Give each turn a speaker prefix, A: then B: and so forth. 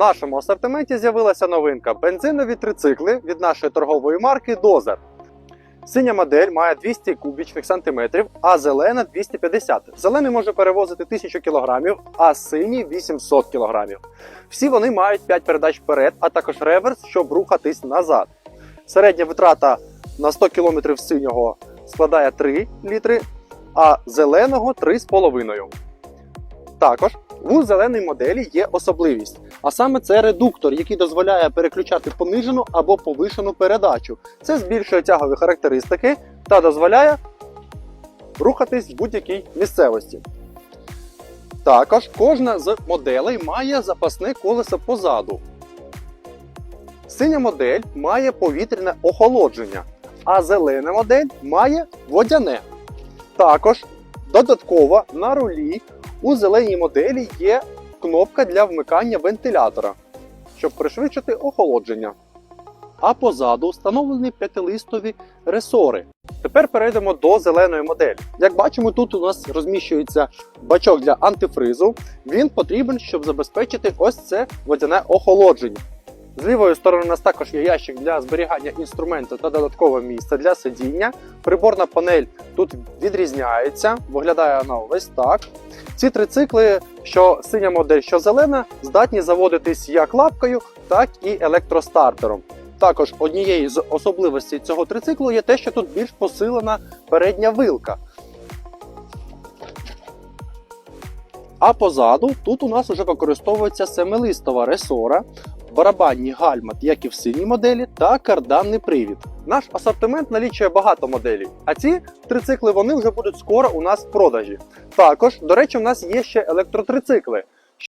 A: нашому асортименті з'явилася новинка бензинові трицикли від нашої торгової марки Dozer. Синя модель має 200 кубічних сантиметрів, а зелена 250. Зелений може перевозити 1000 кг, а синій 800 кг. Всі вони мають 5 передач вперед, а також реверс, щоб рухатись назад. Середня витрата на 100 км синього складає 3 літри, а зеленого 3,5. Також у зеленій моделі є особливість, а саме це редуктор, який дозволяє переключати понижену або повишену передачу. Це збільшує тягові характеристики та дозволяє рухатись в будь-якій місцевості. Також кожна з моделей має запасне колесо позаду. Синя модель має повітряне охолодження, а зелена модель має водяне. Також додатково на рулі у зеленій моделі є кнопка для вмикання вентилятора, щоб пришвидшити охолодження. А позаду встановлені п'ятилистові ресори. Тепер перейдемо до зеленої моделі. Як бачимо, тут у нас розміщується бачок для антифризу. Він потрібен, щоб забезпечити ось це водяне охолодження. З лівої сторони у нас також є ящик для зберігання інструменту та додаткове місце для сидіння. Приборна панель тут відрізняється, виглядає вона ось так. Ці трицикли, що синя модель, що зелена, здатні заводитись як лапкою, так і електростартером. Також однією з особливостей цього трициклу є те, що тут більш посилена передня вилка. А позаду тут у нас вже використовується семилистова ресора, барабанні гальма, як і в синій моделі, та карданний привід. Наш асортимент налічує багато моделей, а ці трицикли вони вже будуть скоро у нас в продажі. Також, до речі, у нас є ще електротрицикли.